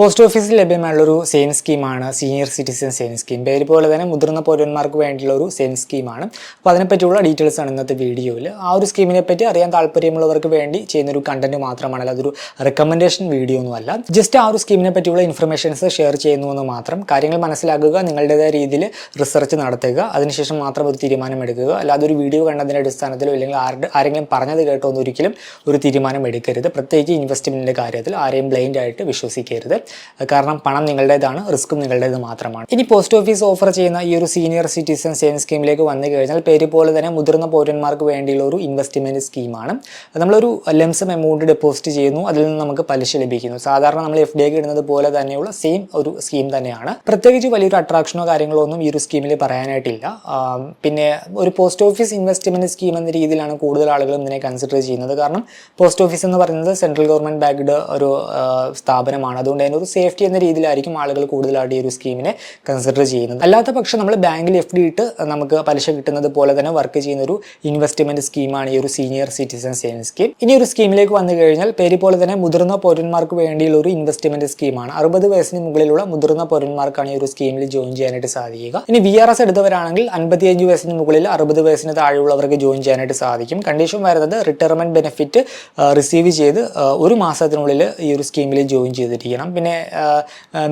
Post ഓഫീസിൽ ലഭ്യമായുള്ള ഒരു saving സ്കീമാണ് സീനിയർ സിറ്റിസൺ സേവിങ് സ്കീം. പേര് പോലെ തന്നെ മുതിർന്ന പൗരന്മാർക്ക് വേണ്ടിയുള്ള ഒരു സേവിങ് സ്കീമാണ് അപ്പോൾ അതിനെപ്പറ്റിയുള്ള ഡീറ്റെയിൽസ് ആണ് ഇന്നത്തെ വീഡിയോയിൽ ആ ഒരു സ്കീമിനെ പറ്റി അറിയാൻ താല്പര്യമുള്ളവർക്ക് വേണ്ടി ചെയ്യുന്ന ഒരു കണ്ടന്റ് മാത്രമാണ് അല്ലാതെ ഒരു റെക്കമെൻഡേഷൻ വീഡിയോ ഒന്നുമല്ല ജസ്റ്റ് ആ ഒരു സ്കീമിനെ പറ്റിയുള്ള ഇൻഫർമേഷൻസ് ഷെയർ ചെയ്യുന്നു എന്ന് മാത്രം കാര്യങ്ങൾ മനസ്സിലാക്കുക നിങ്ങളുടേതായ രീതിയിൽ റിസർച്ച് നടത്തുക അതിനുശേഷം മാത്രം ഒരു തീരുമാനം എടുക്കുക അല്ലാതെ ഒരു വീഡിയോ കണ്ടതിന്റെ അടിസ്ഥാനത്തിലോ അല്ലെങ്കിൽ ആരുടെ ആരെങ്കിലും പറഞ്ഞത് കേട്ടോ ഒരിക്കലും ഒരു തീരുമാനം എടുക്കരുത് പ്രത്യേകിച്ച് ഇൻവെസ്റ്റ്മെന്റിന്റെ കാര്യത്തിൽ ആരെയും ബ്ലൈൻഡ് ആയിട്ട് വിശ്വസിക്കരുത്. കാരണം പണം നിങ്ങളുടേതാണ് റിസ്ക്കും നിങ്ങളുടേത് മാത്രമാണ്. ഇനി പോസ്റ്റ് ഓഫീസ് ഓഫർ ചെയ്യുന്ന ഈ ഒരു സീനിയർ സിറ്റിസൺ സേവിങ് സ്കീമിലേക്ക് വന്നു കഴിഞ്ഞാൽ പേര് പോലെ തന്നെ മുതിർന്ന പൗരന്മാർക്ക് വേണ്ടിയുള്ള ഒരു ഇൻവെസ്റ്റ്മെന്റ് സ്കീമാണ്. നമ്മളൊരു ലംസം എമൗണ്ട് ഡെപ്പോസിറ്റ് ചെയ്യുന്നു അതിൽ നിന്ന് നമുക്ക് പലിശ ലഭിക്കുന്നു. സാധാരണ നമ്മൾ എഫ് ഡി ഒക്കെ ഇടുന്നത് പോലെ തന്നെയുള്ള സെയിം ഒരു സ്കീം തന്നെയാണ്. പ്രത്യേകിച്ച് വലിയൊരു അട്രാക്ഷനോ കാര്യങ്ങളോ ഒന്നും ഈ ഒരു സ്കീമിൽ പറയാനായിട്ടില്ല. പിന്നെ ഒരു പോസ്റ്റ് ഓഫീസ് ഇൻവെസ്റ്റ്മെന്റ് സ്കീം എന്ന രീതിയിലാണ് കൂടുതൽ ആളുകളും ഇതിനെ കൺസിഡർ ചെയ്യുന്നത്. കാരണം പോസ്റ്റ് ഓഫീസ് എന്ന് പറയുന്നത് സെൻട്രൽ ഗവൺമെന്റ് ബാങ്കിന്റെ ഒരു സ്ഥാപനമാണ്. അതുകൊണ്ട് ഒരു സേഫ്റ്റി എന്ന രീതിയിലായിരിക്കും ആളുകൾ കൂടുതലായിട്ട് ഈ ഒരു സ്കീമിനെ കൺസിഡർ ചെയ്യുന്നത്. അല്ലാത്ത പക്ഷം നമ്മൾ ബാങ്കിൽ എഫ് ഡി ഇട്ട് നമുക്ക് പലിശ കിട്ടുന്നത് പോലെ തന്നെ വർക്ക് ചെയ്യുന്ന ഒരു ഇൻവെസ്റ്റ്മെന്റ് സ്കീമാണ് ഈ ഒരു സീനിയർ സിറ്റിസൺ സേവിംഗ് സ്കീം ഇനി ഒരു സ്കീമിലേക്ക് വന്നു കഴിഞ്ഞാൽ പേര് പോലെ തന്നെ മുതിർന്ന പൗരന്മാർക്ക് വേണ്ടിയുള്ള ഒരു ഇൻവെസ്റ്റ്മെന്റ് സ്കീമാണ് അറുപത് വയസ്സിന് മുകളിലുള്ള മുതിർന്ന പൗരന്മാർക്കാണ് ഈ ഒരു സ്കീമിൽ ജോയിൻ ചെയ്യാനായിട്ട് സാധിക്കുക. ഇനി വി ആർ എസ് എടുത്തവരാണെങ്കിൽ അൻപത്തിയഞ്ച് വയസ്സിന് മുകളിൽ അറുപത് വയസ്സിന് താഴെയുള്ളവർക്ക് ജോയിൻ ചെയ്യാനായിട്ട് സാധിക്കും. കണ്ടീഷൻ വരുന്നത് റിട്ടയർമെന്റ് ബെനിഫിറ്റ് റിസീവ് ചെയ്ത് ഒരു മാസത്തിനുള്ളിൽ ഈ ഒരു സ്കീമിൽ ജോയിൻ ചെയ്തിരിക്കണം. പിന്നെ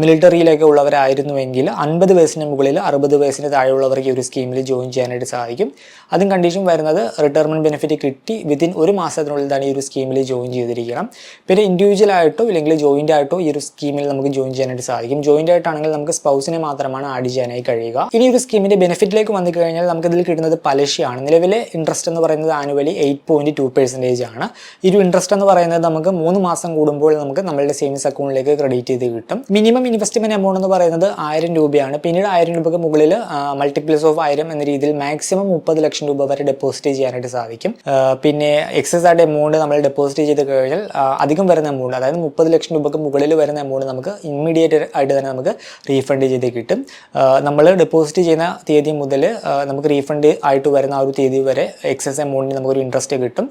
മിലിറ്ററിയിലൊക്കെ ഉള്ളവരായിരുന്നുവെങ്കിൽ അൻപത് വയസ്സിന് മുകളിൽ അറുപത് വയസ്സിന് താഴെയുള്ളവർക്ക് ഈ ഒരു സ്കീമിൽ ജോയിൻ ചെയ്യാനായിട്ട് സാധിക്കും. അതും കണ്ടീഷൻ വരുന്നത് റിട്ടയർമെന്റ് ബെനിഫിറ്റ് കിട്ടി വിതിൻ ഒരു മാസത്തിനുള്ളിൽ തന്നെ ഈ ഒരു സ്കീമിൽ ജോയിൻ ചെയ്തിരിക്കണം. പിന്നെ ഇൻഡിവിജ്വൽ ആയിട്ടോ ഇല്ലെങ്കിൽ ജോയിന്റ് ആയിട്ടോ ഈ ഒരു സ്കീമിൽ നമുക്ക് ജോയിൻ ചെയ്യാനായിട്ട് സാധിക്കും. ജോയിന്റ് ആയിട്ടാണെങ്കിൽ നമുക്ക് സ്പൗസിനെ മാത്രമാണ് ആഡ് ചെയ്യാനായി കഴിയുക. ഇനി ഒരു സ്കീമിന്റെ ബെനിഫിറ്റിലേക്ക് വന്നു കഴിഞ്ഞാൽ നമുക്ക് ഇതിൽ കിട്ടുന്നത് പലിശയാണ്. നിലവിലെ ഇൻട്രസ്റ്റ് എന്ന് പറയുന്നത് annually eight point two percentage ആണ്. ഈ ഒരു ഇൻട്രസ്റ്റ് എന്ന് പറയുന്നത് നമുക്ക് മൂന്ന് മാസം കൂടുമ്പോൾ നമുക്ക് നമ്മളുടെ സേവിങ്സ് അക്കൗണ്ടിലേക്ക് ക്രെഡിറ്റ് ചെയ്ത് കിട്ടും. മിനിമം ഇൻവെസ്റ്റ്മെന്റ് എമൗണ്ട് എന്ന് പറയുന്നത് ആയിരം രൂപയാണ്. പിന്നീട് ആയിരം രൂപയ്ക്ക് മുകളിൽ മൾട്ടിപ്ലിസ് ഓഫ് ആയിരം എന്ന രീതിയിൽ മാക്സിമം മുപ്പത് ലക്ഷം രൂപ വരെ ഡെപ്പോസിറ്റ് ചെയ്യാനായിട്ട് സാധിക്കും. പിന്നെ എക്സസ് ആയിട്ട് എമൗണ്ട് നമ്മൾ ഡെപ്പോസിറ്റ് ചെയ്ത് കഴിഞ്ഞാൽ അധികം വരുന്ന എമൗണ്ട് അതായത് മുപ്പത് ലക്ഷം രൂപയ്ക്ക് മുകളിൽ വരുന്ന എമൗണ്ട് നമുക്ക് ഇമ്മീഡിയറ്റ് ആയിട്ട് തന്നെ നമുക്ക് റീഫണ്ട് ചെയ്ത് കിട്ടും. നമ്മൾ ഡെപ്പോസിറ്റ് ചെയ്യുന്ന തീയതി മുതൽ നമുക്ക് റീഫണ്ട് ആയിട്ട് വരുന്ന ആ ഒരു തീയതി വരെ എക്സസ് എമൗണ്ടിന് നമുക്കൊരു ഇൻട്രസ്റ്റ് കിട്ടും.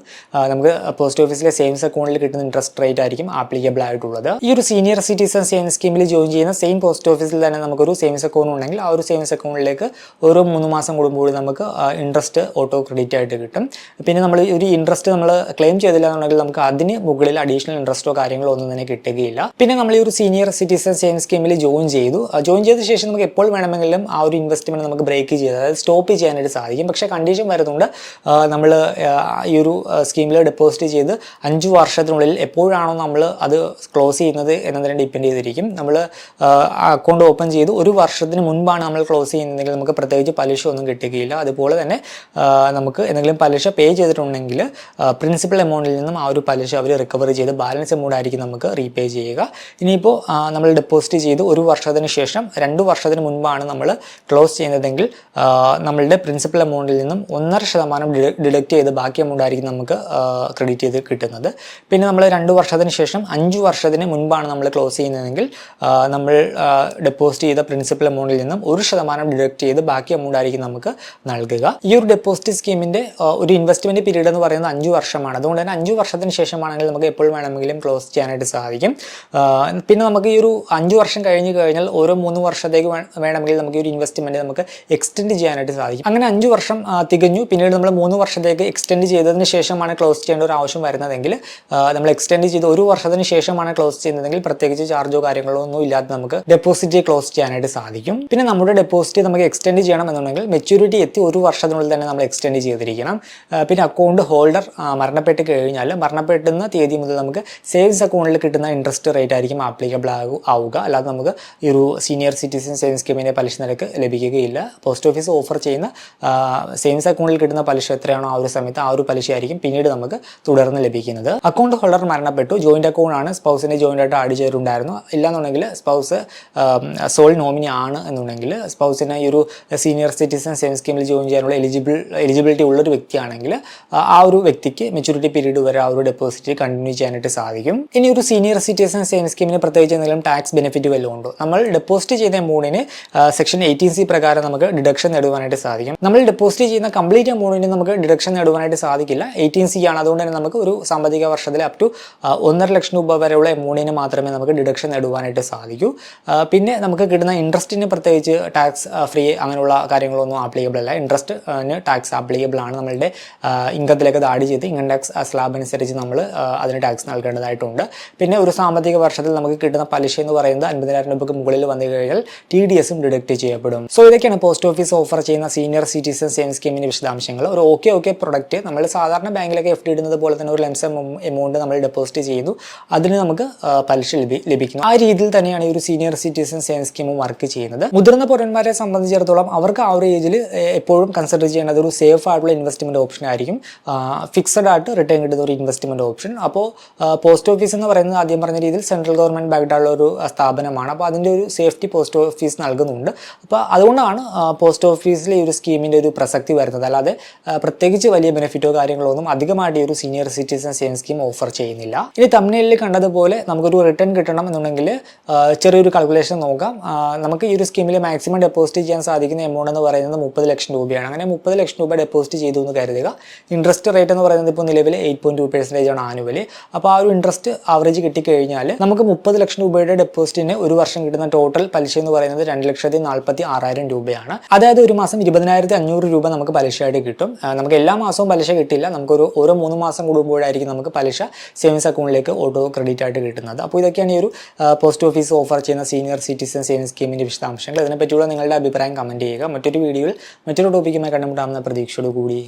നമുക്ക് പോസ്റ്റ് ഓഫീസിലെ സേവിങ്സ് അക്കൗണ്ടിൽ കിട്ടുന്ന ഇൻട്രസ്റ്റ് റേറ്റ് ആയിരിക്കും ആപ്ലിക്കബിൾ ആയിട്ടുള്ളത്. ഈ ഒരു സീനിയർ സിറ്റിസൺ സേവിങ്സ് സ്കീമിൽ ജോയിൻ ചെയ്യുന്ന സെയിം പോസ്റ്റ് ഓഫീസിൽ തന്നെ നമുക്കൊരു സേവിങ്സ് അക്കൗണ്ട് ഉണ്ടെങ്കിൽ ആ ഒരു സേവിങ്സ് അക്കൗണ്ടിലേക്ക് ഓരോ മൂന്ന് മാസം കൂടുമ്പോൾ നമുക്ക് ഇൻട്രസ്റ്റ് ഓട്ടോ ക്രെഡിറ്റ് ആയിട്ട് കിട്ടും. പിന്നെ നമ്മൾ ഒരു ഇൻട്രസ്റ്റ് നമ്മൾ ക്ലെയിം ചെയ്തില്ല എന്നുണ്ടെങ്കിൽ നമുക്ക് അതിന് മുകളിൽ അഡീഷണൽ ഇൻട്രസ്റ്റോ കാര്യങ്ങളോ ഒന്നും തന്നെ കിട്ടുകയില്ല. പിന്നെ നമ്മൾ ഈ ഒരു സീനിയർ സിറ്റിസൺ സേവിങ്സ് സ്കീമിൽ ജോയിൻ ചെയ്തു. ജോയിൻ ചെയ്ത ശേഷം നമുക്ക് എപ്പോൾ വേണമെങ്കിലും ആ ഒരു ഇൻവെസ്റ്റ്മെന്റ് നമുക്ക് ബ്രേക്ക് ചെയ്ത് അതായത് സ്റ്റോപ്പ് ചെയ്യാനായിട്ട് സാധിക്കും. പക്ഷേ കണ്ടീഷൻ വരുന്നുണ്ട്. നമ്മൾ ഈ ഒരു സ്കീമിൽ ഡെപ്പോസിറ്റ് ചെയ്ത് അഞ്ച് വർഷത്തിനുള്ളിൽ എപ്പോഴാണോ നമ്മൾ അത് ക്ലോസ് ചെയ്യുന്നത് എന്നതിനെ ഡിപ്പെൻഡ് ചെയ്തിരിക്കും. നമ്മൾ അക്കൗണ്ട് ഓപ്പൺ ചെയ്ത് ഒരു വർഷത്തിന് മുൻപാണ് നമ്മൾ ക്ലോസ് ചെയ്യുന്നതെങ്കിൽ നമുക്ക് പ്രത്യേകിച്ച് പലിശ ഒന്നും കിട്ടുകയില്ല അതുപോലെ തന്നെ നമുക്ക് എന്തെങ്കിലും പലിശ പേ ചെയ്തിട്ടുണ്ടെങ്കിൽ പ്രിൻസിപ്പൽ എമൗണ്ടിൽ നിന്നും ആ ഒരു പലിശ അവർ റിക്കവർ ചെയ്ത് ബാലൻസ് എമൗണ്ട് ആയിരിക്കും നമുക്ക് റീപേ ചെയ്യുക. ഇനിയിപ്പോൾ നമ്മൾ ഡെപ്പോസിറ്റ് ചെയ്ത് ഒരു വർഷത്തിന് ശേഷം രണ്ട് വർഷത്തിന് മുൻപാണ് നമ്മൾ ക്ലോസ് ചെയ്യുന്നതെങ്കിൽ നമ്മളുടെ പ്രിൻസിപ്പൽ എമൗണ്ടിൽ നിന്നും ഒന്നര ശതമാനം ഡിഡക്റ്റ് ചെയ്ത് ബാക്കി എമൗണ്ട് ആയിരിക്കും നമുക്ക് ക്രെഡിറ്റ് ചെയ്ത് കിട്ടുന്നത്. പിന്നെ നമ്മൾ രണ്ട് വർഷത്തിന് ശേഷം അഞ്ച് വർഷത്തിന് മുൻപാണ് നമ്മൾ ക്ലോസ് ചെയ്യുന്നതെങ്കിൽ നമ്മൾ ഡെപ്പോസിറ്റ് ചെയ്ത പ്രിൻസിപ്പൽ എമൗണ്ടിൽ നിന്നും ഒരു ശതമാനം ഡിഡക്ട് ചെയ്ത് ബാക്കി എമൗണ്ട് ആയിരിക്കും നമുക്ക് നൽകുക. ഈ ഒരു ഡെപ്പോസിറ്റ് സ്കീമിന്റെ ഒരു ഇൻവെസ്റ്റ്മെന്റ് പീരീഡ് എന്ന് പറയുന്നത് അഞ്ച് വർഷമാണ്. അതുകൊണ്ട് തന്നെ അഞ്ച് വർഷത്തിന് ശേഷമാണെങ്കിൽ നമുക്ക് എപ്പോൾ വേണമെങ്കിലും ക്ലോസ് ചെയ്യാനായിട്ട് സാധിക്കും. പിന്നെ നമുക്ക് ഈ ഒരു അഞ്ച് വർഷം കഴിഞ്ഞ് കഴിഞ്ഞാൽ ഓരോ മൂന്ന് വർഷത്തേക്ക് വേണമെങ്കിൽ നമുക്ക് ഈ ഒരു ഇൻവെസ്റ്റ്മെന്റ് നമുക്ക് എക്സ്റ്റെൻഡ് ചെയ്യാനായിട്ട് സാധിക്കും. അങ്ങനെ അഞ്ച് വർഷം തികഞ്ഞു. പിന്നീട് നമ്മൾ മൂന്ന് വർഷത്തേക്ക് എക്സ്റ്റെൻഡ് ചെയ്തതിന് ശേഷമാണ് ക്ലോസ് ചെയ്യേണ്ട ഒരു ആവശ്യം വരുന്നതെങ്കിൽ നമ്മൾ എക്സ്റ്റെൻഡ് ചെയ്ത് ഒരു വർഷത്തിന് ശേഷമാണ് ക്ലോസ് ചെയ്യുന്നതെങ്കിൽ പ്രത്യേകിച്ച് ചാർജോ കാര്യങ്ങളോ ഒന്നും ഇല്ലാതെ നമുക്ക് ഡെപ്പോസിറ്റ് ക്ലോസ് ചെയ്യാനായിട്ട് സാധിക്കും. പിന്നെ നമ്മുടെ ഡെപ്പോസിറ്റ് നമുക്ക് എക്സ്റ്റെൻഡ് ചെയ്യണം എന്നുണ്ടെങ്കിൽ മെച്യൂരിറ്റി എത്തി ഒരു വർഷത്തിനുള്ളിൽ തന്നെ നമ്മൾ എക്സ്റ്റെൻഡ് ചെയ്തിരിക്കണം. പിന്നെ അക്കൗണ്ട് ഹോൾഡർ മരണപ്പെട്ട് കഴിഞ്ഞാൽ മരണപ്പെട്ടുന്ന തീയതി മുതൽ നമുക്ക് സേവിങ്സ് അക്കൗണ്ടിൽ കിട്ടുന്ന ഇൻട്രസ്റ്റ് റേറ്റ് ആയിരിക്കും ആപ്ലിക്കബിൾ ആവുക. അല്ലാതെ നമുക്ക് ഈ ഒരു സീനിയർ സിറ്റിസൺ സേവിങ്സ് സ്കീമിന്റെ പലിശ നിരക്ക് ലഭിക്കുകയില്ല. പോസ്റ്റ് ഓഫീസ് ഓഫർ ചെയ്യുന്ന സേവിങ്സ് അക്കൗണ്ടിൽ കിട്ടുന്ന പലിശ എത്രയാണോ ആ ഒരു സമയത്ത് ആ ഒരു പലിശ ആയിരിക്കും പിന്നീട് നമുക്ക് തുടർന്ന് ലഭിക്കുന്നത്. അക്കൗണ്ട് ഹോൾഡർ മരണപ്പെട്ടു. ജോയിന്റ് അക്കൗണ്ട് ആണ്. സ്പൗസിനെ ജോയിന്റ് ആയിട്ട് ആഡ് ചെയ്തിട്ടുണ്ടായിരുന്നു ഇല്ലാന്നുണ്ടെങ്കിൽ സ്പൗസ് സോൾ നോമിനി ആണ് എന്നുണ്ടെങ്കിൽ സ്പൗസിനെ ഈ ഒരു സീനിയർ സിറ്റിസൺ സെയിം സ്കീമിൽ ജോയിൻ ചെയ്യാനുള്ള എലിജിബിൾ എലിജിബിലിറ്റി ഉള്ളൊരു വ്യക്തിയാണെങ്കിൽ ആ ഒരു വ്യക്തിക്ക് മെച്യൂരിറ്റി പീരീഡ് വരെ ആ ഒരു ഡെപ്പോസിറ്റ് കണ്ടിന്യൂ ചെയ്യാനായിട്ട് സാധിക്കും. ഇനി ഒരു സീനിയർ സിറ്റിസൺ സെയിം സ്കീമിന് പ്രത്യേകിച്ച് എന്തെങ്കിലും ടാക്സ് ബെനിഫിറ്റ് വല്ലതും ഉണ്ടോ? നമ്മൾ ഡെപ്പോസിറ്റ് ചെയ്ത എമൗണ്ടിന് സെക്ഷൻ എയ്റ്റീൻ സി പ്രകാരം നമുക്ക് ഡിഡക്ഷൻ നേടുവാനായിട്ട് സാധിക്കും. നമ്മൾ ഡെപ്പോസിറ്റ് ചെയ്യുന്ന കംപ്ലീറ്റ് എമൗണ്ടിന് നമുക്ക് ഡിഡക്ഷൻ നേടുവാനായിട്ട് സാധിക്കില്ല. എയ്റ്റീൻ സി ആണ്. അതുകൊണ്ട് തന്നെ നമുക്ക് ഒരു സാമ്പത്തിക വർഷത്തിൽ അപ് ടു ഒന്നര ലക്ഷം രൂപ വരെയുള്ള എമൗണ്ടിന് മാത്രമേ നമുക്ക് ഡിഡക്ഷൻ നേടുവാനായിട്ട് സാധിക്കൂ. പിന്നെ നമുക്ക് കിട്ടുന്ന ഇൻട്രസ്റ്റിന് പ്രത്യേകിച്ച് ടാക്സ് ഫ്രീ അങ്ങനെയുള്ള കാര്യങ്ങളൊന്നും ആപ്ലിക്കബിൾ അല്ല. ഇൻട്രസ്റ്റ് ടാക്സ് ആപ്ലിക്കബിൾ ആണ് നമ്മളുടെ ഇൻകത്തിലേക്ക് ദാടി ചെയ്ത് ഇൻകം ടാക്സ് സ്ലാബ് അനുസരിച്ച് നമ്മൾ അതിന് ടാക്സ് നൽകേണ്ടതായിട്ടുണ്ട്. പിന്നെ ഒരു സാമ്പത്തിക വർഷത്തിൽ നമുക്ക് കിട്ടുന്ന പലിശ എന്ന് പറയുന്നത് അൻപതിനായിരം രൂപയ്ക്ക് മുകളിൽ വന്നു കഴിഞ്ഞാൽ ടി ഡി എസും ഡിഡക്ട് ചെയ്യപ്പെടും. സോ ഇതൊക്കെയാണ് പോസ്റ്റ് ഓഫീസ് ഓഫർ ചെയ്യുന്ന സീനിയർ സിറ്റിസൺ സേവിംഗ് സ്കീമിന്റെ വിശദാംശങ്ങൾ. ഒരു ഓക്കെ ഓക്കെ പ്രൊഡക്റ്റ് നമ്മൾ സാധാരണ ബാങ്കിലൊക്കെ എഫ് ഡി ഇടുന്നത് പോലെ തന്നെ ഒരു ലെംസം എമൗണ്ട് നമ്മൾ ഡെപ്പോസിറ്റ് ചെയ്യുന്നു അതിന് നമുക്ക് പലിശ ലഭി ലഭിക്കുന്നു. ആ രീതിയിൽ തന്നെയാണ് ഈ ഒരു senior citizen saving scheme work ചെയ്യുന്നത്. മുതിർന്ന പൗരന്മാരെ സംബന്ധിച്ചിടത്തോളം അവർക്ക് ആ ഒരു ഏജിൽ എപ്പോഴും കൺസിഡർ ചെയ്യേണ്ടത് ഒരു സേഫ് ആയിട്ടുള്ള ഇൻവെസ്റ്റ്മെന്റ് ഓപ്ഷൻ ആയിരിക്കും. ഫിക്സഡ് ആയിട്ട് റിട്ടേൺ കിട്ടുന്ന ഒരു ഇൻവെസ്റ്റ്മെന്റ് ഓപ്ഷൻ അപ്പോൾ പോസ്റ്റ് ഓഫീസ് എന്ന് പറയുന്നത് ആദ്യം പറഞ്ഞ രീതിയിൽ സെൻട്രൽ ഗവൺമെന്റ് ബാക്ക്ഡുള്ള ഒരു സ്ഥാപനമാണ്. അപ്പോൾ അതിന്റെ ഒരു സേഫ്റ്റി പോസ്റ്റ് ഓഫീസ് നൽകുന്നുണ്ട്. അപ്പോൾ അതുകൊണ്ടാണ് പോസ്റ്റ് ഓഫീസിലെ ഈ ഒരു സ്കീമിന്റെ ഒരു പ്രസക്തി വരുന്നത്. അല്ലാതെ പ്രത്യേകിച്ച് വലിയ ബെനിഫിറ്റോ കാര്യങ്ങളോ ഒന്നും അധികമായിട്ട് ഈ ഒരു senior citizen saving scheme offer ചെയ്യുന്നില്ല. ഇനി തമ്മിലിൽ കണ്ടതുപോലെ നമുക്കൊരു റിട്ടേൺ കിട്ടണം എന്നുണ്ടെങ്കിൽ ആ, ചെറിയൊരു കാൽക്കുലേഷൻ നോക്കാം. നമുക്ക് ഈ ഒരു സ്കീമിൽ മാക്സിമം ഡെപ്പോസിറ്റ് ചെയ്യാൻ സാധിക്കുന്ന എമൗണ്ട് എന്ന് പറയുന്നത് മുപ്പത് ലക്ഷം രൂപയാണ്. അങ്ങനെ മുപ്പത് ലക്ഷം രൂപ ഡെപ്പോസിറ്റ് ചെയ്തു എന്ന് കരുതുക. ഇൻട്രസ്റ്റ് റേറ്റ് എന്ന് പറയുന്നത് ഇപ്പോൾ നിലവിൽ എയ്റ്റ് പോയിന്റ് ടു പെർസെന്റേജ് ആണ് ആനുവലി അപ്പോൾ ആ ഒരു ഇൻട്രസ്റ്റ് ആവറേജ് കിട്ടിക്കഴിഞ്ഞാൽ നമുക്ക് മുപ്പത് ലക്ഷം രൂപയുടെ ഡെപ്പോസിറ്റിന് ഒരു വർഷം കിട്ടുന്ന ടോട്ടൽ പലിശ എന്ന് പറയുന്നത് രണ്ട് ലക്ഷത്തി നാൽപ്പത്തി ആറായിരം രൂപയാണ്. അതായത് ഒരു മാസം ഇരുപതിനായിരത്തി അഞ്ഞൂറ് രൂപ നമുക്ക് പലിശയായിട്ട് കിട്ടും. നമുക്ക് എല്ലാ മാസവും പലിശ കിട്ടില്ല. നമുക്കൊരു ഓരോ മൂന്ന് മാസം കൂടുമ്പോഴായിരിക്കും നമുക്ക് പലിശ സേവിങ്സ് അക്കൗണ്ടിലേക്ക് ഓട്ടോ ക്രെഡിറ്റ് ആയിട്ട് കിട്ടുന്നത്. അപ്പോൾ ഇതൊക്കെയാണ് ഈ ഒരു പോസ്റ്റ് ഓഫീസ് ഓഫർ ചെയ്യുന്ന സീനിയർ സിറ്റിസൺ സേവിംഗ് സ്കീമിന്റെ വിശദാംശങ്ങൾ. ഇതിനെപ്പറ്റിയുള്ള നിങ്ങളുടെ അഭിപ്രായം കമന്റ് ചെയ്യുക. മറ്റൊരു വീഡിയോയിൽ മറ്റൊരു ടോപ്പിക്കുമായി കണ്ടുമുട്ടാമെന്ന പ്രതീക്ഷയോടുകൂടി.